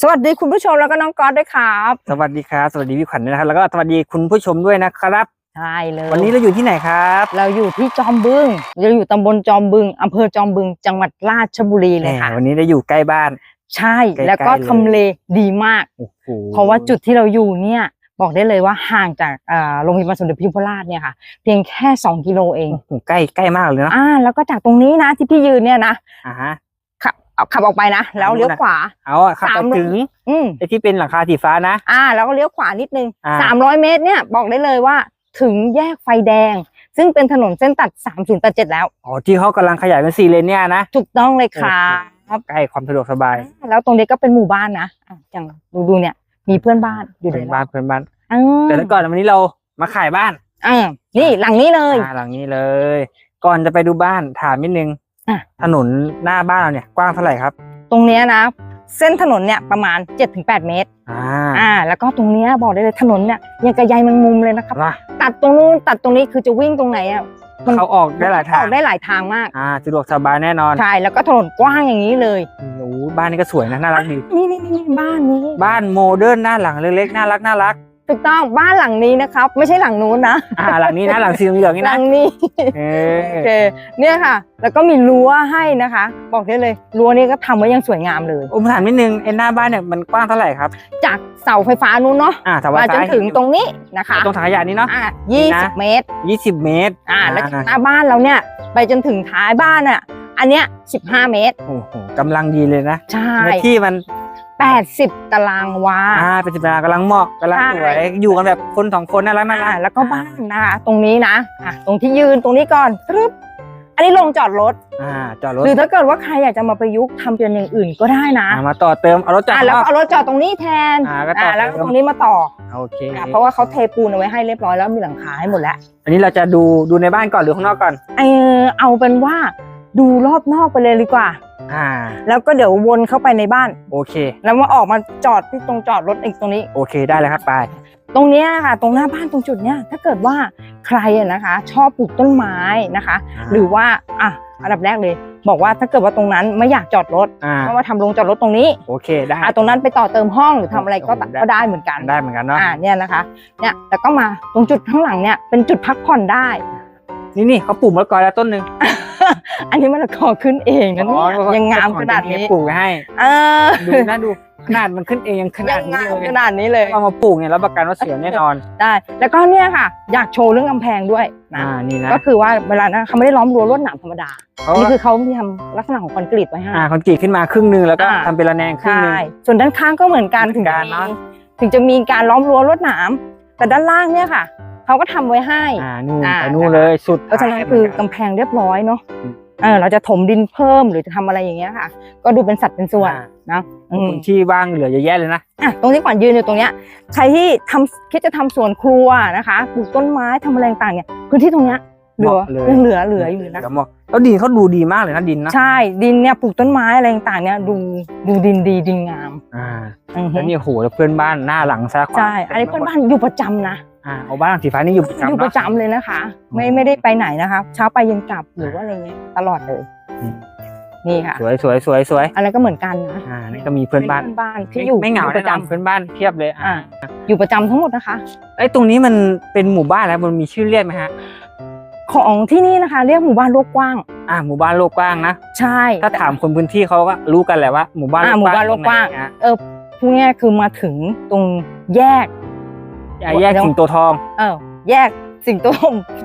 สวัสดีคุณผู้ชมแล้วก็น้องก๊อตด้วยครับ สวัสดีครับสวัสดีพี่ขวัญด้วยนะครับแล้วก็สวัสดีคุณผู้ชมด้วยนะครับ ใช่เลยวันนี้เราอยู่ที่ไหนครับ เราอยู่ที่จอมบึงเราอยู่ตำบลจอมบึงอำเภอจอมบึง จังหวัดราชบุรีเลยค่ะแหมวันนี้เราอยู่ใกล้บ้าน ใช่ใกล้ๆแล้วก็เลยทำเลดีมากโอ้โหเพราะว่าจุดที่เราอยู่เนี่ยบอกได้เลยว่าห่างจากเอ่อโรงพยาบาลสมเด็จพระยุพราชเนี่ยค่ะ เพียงแค่สองกิโลเองโอ้โหใกล้ใกล้มากเลยเนาะอ่าแล้วก็จากตรงนี้นะที่พี่ยืนเนี่ยนะอ่าฮะ ขับเอาขับออกไปนะ แล้วเลี้ยวขวา เอาอะขับสามไปโลถึงอืมไอ้ที่เป็นหลังคาสีฟ้านะ อ่า แล้วก็เลี้ยวขวานิดนึงอ่าสามร้อยเมตรเนี่ยบอกได้เลยว่าถึงแยกไฟแดง ซึ่งเป็นถนนเส้นตัดสามศูนย์ตัดเจ็ดแล้ว อ๋อ ที่เขากำลังขยายเป็นสี่เลนเนี่ยนะ ถูกต้องเลยครับใกล้ความสะดวกสบาย แล้วตรงนี้ก็เป็นหมู่บ้านนะอะอย่างดูดูเนี่ย มีเพื่อนบ้านอยู่ในเพื่อนบ้านเพื่อนบ้านอืมแต่แล้วก่อนวันนี้เรามาขายบ้านอ่านี่หลังนี้เลยอ่าหลังนี้เลย ก่อนจะไปดูบ้านถามนิดนึง อะ ถนนหน้าบ้านเราเนี่ยกว้างเท่าไหร่ครับ ตรงเนี้ยนะ เส้นถนนเนี่ยประมาณ 7-8 เมตร อ่าอ่า แล้วก็ตรงเนี้ยบอกได้เลยถนนเนี่ยยังกระใยแมงมุมเลยนะครับว่าตัดตรงนู้นตัดตรงนี้คือจะวิ่งตรงไหนอะมันเขาออกได้หลายทาองอกได้หลายทางมาก อ่าสะดวกสบายแน่นอนใช่ แล้วก็ถนนกว้างอย่างนี้เลย โอ้โหบ้านนี้ก็สวยนะน่ารักดี นี่นี่นี่บ้านนี้ บ้านโมเดิร์นหน้าหลังเล็กๆน่ารักน่ารัก ถูกต้องบ้านหลังนี้นะครับ ไม่ใช่หลังนู้นนะอ่าหลังนี้นะหลังสีเหลืองๆนี่หนะลังนี้เอโออเคเนี่ยค่ะ แล้วก็มีรั้วให้นะคะ บอกได้เลยรั้วนี้ก็ทำไว้อยังสวยงามเลย ผมถามนิดนึงไอ้หน้าบ้านเนี่ยมันกว้างเท่าไหร่ครับจากเสาไฟฟ้านู้นเนาะอ่าสวัมาสจนดิ์ถึงตรงนี้นะคะตรงถังขยะนี้เนาะ อะยี่นี่สินะบเมตรยี่สิบเมตรอ่าแล้วจากหน้าบ้านเราเนี่ยไปจนถึงท้ายบ้านอะอันเนี้ยสิบห้าเมตร โอ้โหกำลังดีเลยนะใช่ เนื้อที่มัน แปดสิบตารางวาอ่าเป็นสิบตารางกำลังเหมาะกำลังใช่สวยอยู่กันแบบคนสองคนน่ารักน่ารัอ่ากแล้วก็บ้านนะคะตรงนี้นะอะตรงที่ยืนตรงนี้ก่อนปึ๊บอันนี้ลงจอดรถอ่าจอดรถหรือถ้าเกิดว่าใครอยากจะมาประยุกต์ทำเป็นอย่างอื่นก็ได้นะอ่ามาต่อเติมเอารถจอดอะแล้วรก็อบเอารถจอดตรงนี้แทนอ่าก็ต่ออะแล้วเติก็มตรงนี้มาต่อโอเคอะเพราะว่าเขาเทปูนเอาไว้ให้เรียบร้อยแล้วมีหลังคาให้หมดแล้ว อันนี้เราจะดูดูในบ้านก่อนหรือข้างนอกก่อน เออเอาเป็นว่าดูรอบนอกไปเลยดีกว่า อ่า แล้วก็เดี๋ยววนเข้าไปในบ้าน โอเค แล้วมาออกมาจอดที่ตรงจอดรถอีกตรงนี้ โอเคได้เลยครับไป ตรงเนี้ยค่ะ ตรงหน้าบ้านตรงจุดเนี้ยถ้าเกิดว่าใครอะนะคะ ชอบปลูกต้นไม้นะคะ หรือว่าอะอันดับแรกเลย บอกว่าถ้าเกิดว่าตรงนั้นไม่อยากจอดรถอ่า ก็มาทำโรงจอดรถตรงนี้โอเคได้อะตรงนั้นไปต่อเติมห้องหรือทำอะไรก็โอ้โหได้ก็ได้เหมือนกัน ได้เหมือนกันเนาะอ่าเนี่ยนะคะเนี่ยแล้วก็มาตรงจุดข้างหลังเนี่ยเป็นจุดพักผ่อนได้ นี่นี่เขาปลูกมะละกอแล้วต้นหนึ่ง อันนี้มันละกอขึ้นเองนะเนี่ยยังงามขนาดนี้ปลูกไว้ให้เออดูนะดูขนาดมันขึ้นเองยังขนายัดงนี้งามเลยขนาดนี้เลยเอามาปลูกเนี่ยรับประกันว่าเสียแน่นอนได้ แล้วก็เนี่ยค่ะ อยากโชว์เรื่องกำแพงด้วยนะอ่านี่นะก็คือว่าเวลานะเขาไม่ได้ล้อมรั้วลวดหนามธรรมดาเขานี่คือเขามีทำลักษณะของคอนกรีตไว้ให้อ่าคอนกรีตขึ้นมาครึ่งหนึงแล้วก็อ่าทำเป็นระแนงครึ่งใช่หนึงส่วนด้านข้างก็เหมือนกันเหมืถึองนกัจะนมีเนอะถึงจะมีการล้อมรั้วลวดหนามแต่ด้านล่างเนี่ยค่ะ เขาก็ทำไว้ให้อ่านู่นอ่าไปนู่นเลยสุดเพราะฉะนั้นคือกำแพงเรียบร้อยเนาะอืมเออเราจะถมดินเพิ่มหรือจะทำอะไรอย่างเงี้ยค่ะ ก็ดูเป็นสัดเป็นส่วนอ่านะอืมพื้นที่ว่างเหลือเยอะแยะเลยนะอะตรงที่ก่อนยืนอยู่ตรงเนี้ยใครที่ทำคิดจะทำสวนครัวนะคะปลูกต้นไม้ทำอะไรต่างๆเนี่ยพื้นที่ตรงเนี้ยเหลือเหมาะเลยยังเหลือเหลืออยู่นะเดี๋ยวบอกแล้วดินเขาดูดีมากเลยนะดินนะใช่ดินเนี่ยปลูกต้นไม้อะไรต่างๆเนี่ยดูดูดินดีดินงามอ่าอือฮึแล้วนี่โอ้โหแล้วเพื่อนบ้านหน้าหลังซ้ายขวาใช่อันนี้เพื่อนบ้านอยู่ประจำนะ อ่าเอาบ้านหลังสีฟ้านี่อยู่ประจำอยู่ประเนาะจำเลยนะคะ ไม่อืมไม่ได้ไปไหนนะคะ เช้าไปเย็นกลับหรือว่าอะไรเงี้ยตลอดเลยอืมนี่ค่ะ สวยสวยสวยสวยอะไรก็เหมือนกันนะอ่านี่ก็มีเพื่อนบ้านเพื่อนบ้านที่อยู่ไม่เหงาปแน่ระนอนจำเพื่อนบ้านเพียบเลยอ่าอ่าอยู่ประจำทั้งหมดนะคะ ไอ้ยตรงนี้มันเป็นหมู่บ้านแล้วมันมีชื่อเรียกไหมฮะของที่นี่นะคะ เรียกหมู่บ้านโลกกว้าง อ่าหมู่บ้านโลกกว้างนะใช่ ถ้าถามคนพื้นที่เขาก็รู้กันแหละว่าหมู่บ้านอ่าหมู่บ้านโลกกว้าง ตรไหนอะเออพูดง่ายๆคือมาถึงตรงแยก อะแยกสิงโตทอง เออแยกสิงโต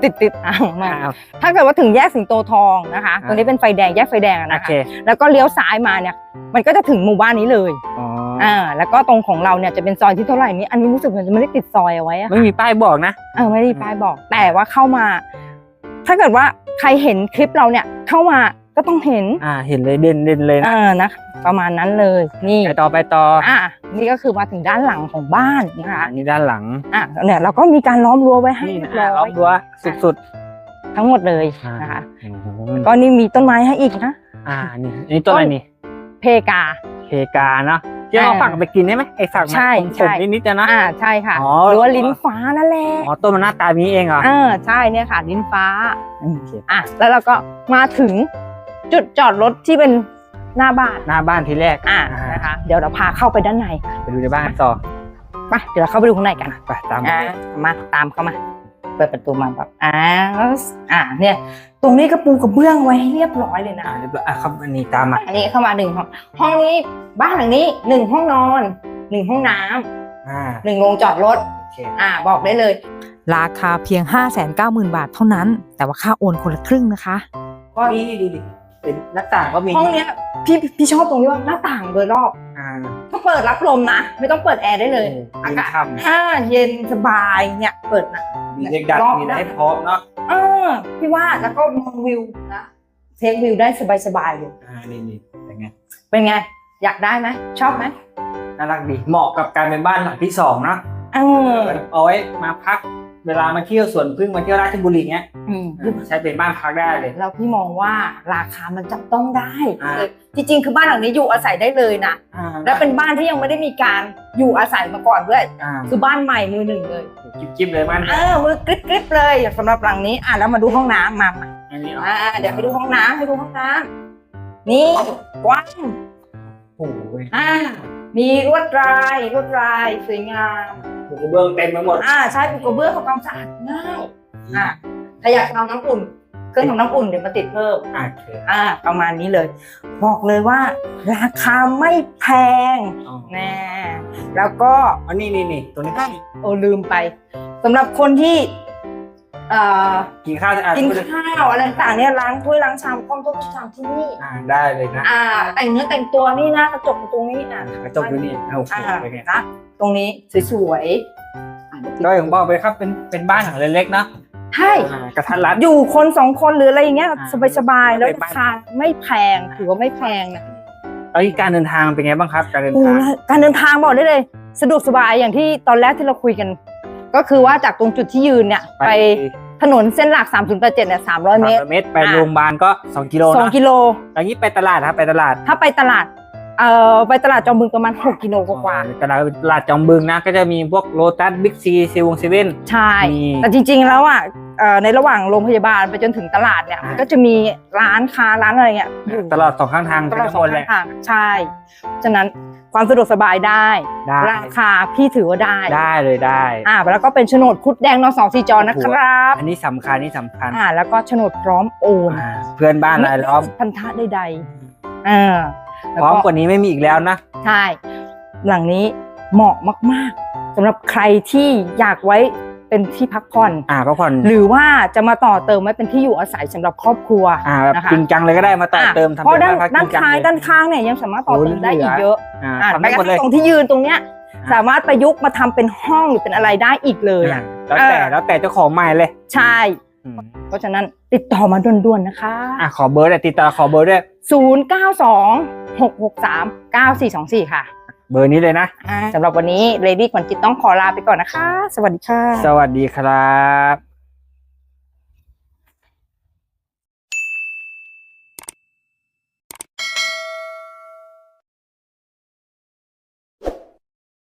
ติดติดๆอ่างมาอ่าถ้าเกิดว่าถึงแยกสิงโตทองนะคะอ่าตรงนี้เป็นไฟแดงแยกไฟแดงอะโอนะคะเคแล้วก็เลี้ยวซ้ายมาเนี่ย มันก็จะถึงหมู่บ้านนี้เลยอ๋ออ่า แล้วก็ตรงของเราเนี่ยจะเป็นซอยที่เท่าไหร่นี้ อันนี้รู้สึกเหมือนจะไม่ได้ติดซอยเอาไว้อะไม่มีป้ายบอกนะ เออไม่ได้มีป้ายบอก แต่ว่าเข้ามา ถ้าเกิดว่าใครเห็นคลิปเราเนี่ยเข้ามา ก็ต้องเห็นอ่า เห็นเลยเด่นเด่นเลยเอนะอนะประมาณนั้นเลยนี่ไปต่อไปต่ออะนี่ก็คือมาถึงด้านหลังของบ้านนะคะอ่านี่ด้านหลังอะเนี่ยเราก็มีการล้อมรั้วไว้ให้นี่เรียบนะร้ล้ออมยรั้วสุดทั้งหมดเลยๆอ่านะคะโอ้โหก็นี่มีต้นไม้ให้อีกนะอ่านี่นี่ต้นอะไรนี่เพกาเพกาเนาะที่เอาอ่าฝักไปกินได้ไหมไอฝักมันใช่ขใช่มๆนิดๆจะนะอ่าใช่ค่ะอ๋อหรือว่าลิ้นฟ้านั่นแหละอ๋อต้นมันหน้าตามีเองเหรอเออใช่เนี่ยค่ะ ลิ้นฟ้าโอเคอะแล้วเราก็มาถึง จุดจอดรถที่เป็นหน้าบ้าน หน้าบ้านทีแรกอ่านะคะ เดี๋ยวเราพาเข้าไปด้านใน ไปดูในบ้านต่อไปเดี๋ยวเราเข้าไปดูข้างในกันไปตามไปอ่ามาตามเข้ามา เปิดประตูมาแบบอ่าอ่า เนี่ย ตรงนี้ก็ปูกระเบื้องไว้ให้เรียบร้อยเลยนะอ่าเรียบร้อยอะครับอันนี้ตามมา อันนี้เข้ามาหนึ่งห้อง ห้องนี้บ้านหลังนี้หนึ่งห้องนอนหนึ่งห้องน้ำอ่าหนึ่งโรงจอดรถโอเคอ่า บอกได้เลย ราคาเพียง 590,000 บาทเท่านั้น แต่ว่าค่าโอนคนละครึ่งนะคะ ก็นี่ดูดิ เป็นหน้าต่างก็มีห้องเนี้ยพี่พี่ชอบตรงที่ว่าหน้าต่างโดยรอบอ่าก็เปิดรับลมนะ ไม่ต้องเปิดแอร์ได้เลยโอ้อากาศเย็นฉ่ำอ่าเย็นสบายเนี่ยเปิดนะมีเด็กดัดมีอะไรให้พร้อมเนาะเออพี่ว่าแล้วก็มองวิวนะเทควิวได้สบายๆเลยอ่านี่นี่เป็นไงเป็นไง อยากได้ไหมชอบไหมน่ารักดีเหมาะกับการเป็นบ้านหลังที่สองเนอะ เออเอาไว้มาพัก เวลามาเที่ยวสวนพึ่งมาเที่ยวราชบุรีเงี้ยอืมใช้เป็นบ้านพักได้เลยแล้วพี่มองว่าราคามันจับต้องได้อ่าเลยจริงๆ คือบ้านหลังนี้อยู่อาศัยได้เลยนะอ่าและเป็นบ้านที่ยังไม่ได้มีการอยู่อาศัยมาก่อนด้วยอ่าคือบ้านใหม่มือหนึ่งเลยจิ๊บจิ๊บเลยบ้านเออมือกริบกริบเลยสำหรับหลังนี้อะแล้วมาดูห้องน้ำมามาอันนี้อ่าเดี๋ยวไปดูห้องน้ำให้ดูห้องน้ำนี่กว้างโอ้โหอ่า มีลวดลายลวดลายสวยงามถูกระเบื้องเต็มไปหมดอ่าใช้ปูกระเบื้องทำความสะอาดง่ายอ่าถ้าอยากทำน้ำอุ่นเครื่องทำน้ำอุ่นเดี๋ยวมาติดเพิ่มอ่าโอเคอ่า ประมาณนี้เลย บอกเลยว่า ราคาไม่แพงอ๋อแน่แล้วก็อันนี้นี่นี่ตัวนี้โอ้ลืมไปสำหรับคนที่ เอ่อกินข้าวจะอ่านกินข้าวอะไรต่างๆเนี่ยล้างถ้วยล้างชามก้อมโต๊ะชามที่นี่อ่าได้เลยนะอ่า แต่งเนื้อแต่งตัวนี่นะกระจกอยู่ตรงนี้อะกระจกดูนี่โอเคอ่าเป็นไงนะตรงนี้สวยๆอะเดี๋ยวติดก็อย่างบอกไปครับเป็นเป็นบ้านหลังเล็กๆเนาะใช่อ่ากระทัดรัดอยู่คนสองคนหรืออะไรอย่างเงี้ยอ่าสบายๆแล้วเป็นบ้ารานคาไม่แพงถือว่าไม่แพงนะแล้วการเดินทางเป็นไงบ้างครับ การเดินโอ้ทางการเดินทางบอกได้เลย สะดวกสบายอย่างที่ตอนแรกที่เราคุยกัน ก็คือว่าจากตรงจุดที่ยืนเนี่ยไปถนนเส้นหลัก 3087เนี่ย300 เมตรสามเมตรไปอ่าโรงพยาบาลก็สองกิโลสองนะกิโล อย่างนี้ไปตลาดครับไปตลาด ถ้าไปตลาด เอ่อไปตลาดจอมบึงประมาณ 6กิโลกว่าตลาดตลาดจอมบึงนะ ก็จะมีพวกโลตัสบิ๊กซีเซเว่นเซเว่นๆใช่ มี แต่จริงๆแล้วอะเอ่อในระหว่างโรงพยาบาลไปจนถึงตลาดเนี่ยอ่ามัมันก็จะมีร้านค้าร้านอะไรเงี้ยอยู่ตลอดสองข้างทางตลอดทั้งสหอมงดเลยข้างทางใช่ ฉะนั้นความสะดวกสบายได้ ได้ราคาพี่ถือว่าได้ได้เลยได้ อ่าแล้วก็เป็นโฉนดคุดแดงนสองสี่จอนะครับอันนี้สำคัญนี่สำคัญอ่าแล้วก็โฉนดพร้อมโอนอ่าเพื่อนบ้านรายล้อม พันธะใดๆอ่าแล้ว พร้อมกว่านี้ไม่มีอีกแล้วนะ ใช่ หลังนี้เหมาะมาก ๆสำหรับใครที่อยากไว้เป็นที่พักผ่อนอ่าพักผ่อนหรือว่าจะมาต่อเติมไว้เป็นที่อยู่อาศัยสำหรับครอบครัวอ่าแบบนะคะจริงจังเลยก็ได้มาต่อเติมทำเพราะเป็นด้านบ้านพักจด้ารินงจังท้ายเลยด้านข้างเนี่ยยังสามารถต่อเติมได้อีกเยอะอ่าอ่าทำแม้ได้กหมระดเลยทั่งตรงที่ยืนตรงเนี้ยอ่าสามารถประยุกต์มาทำเป็นห้องหรือเป็นอะไรได้อีกเลยอะแล้วแต่เออแล้วแต่เจ้าของใหม่เลย ใช่อืมเพราะฉะนั้นติดต่อมาด่วนๆนะคะอะขอเบอร์เลยติดต่อขอเบอร์ด้วย092 663 9424 ค่ะ เบอร์นี้เลยนะสำหรับวันนี้เลดี้ขวัญจิตต้องขอลาไปก่อนนะคะ สวัสดีค่ะ สวัสดีครับ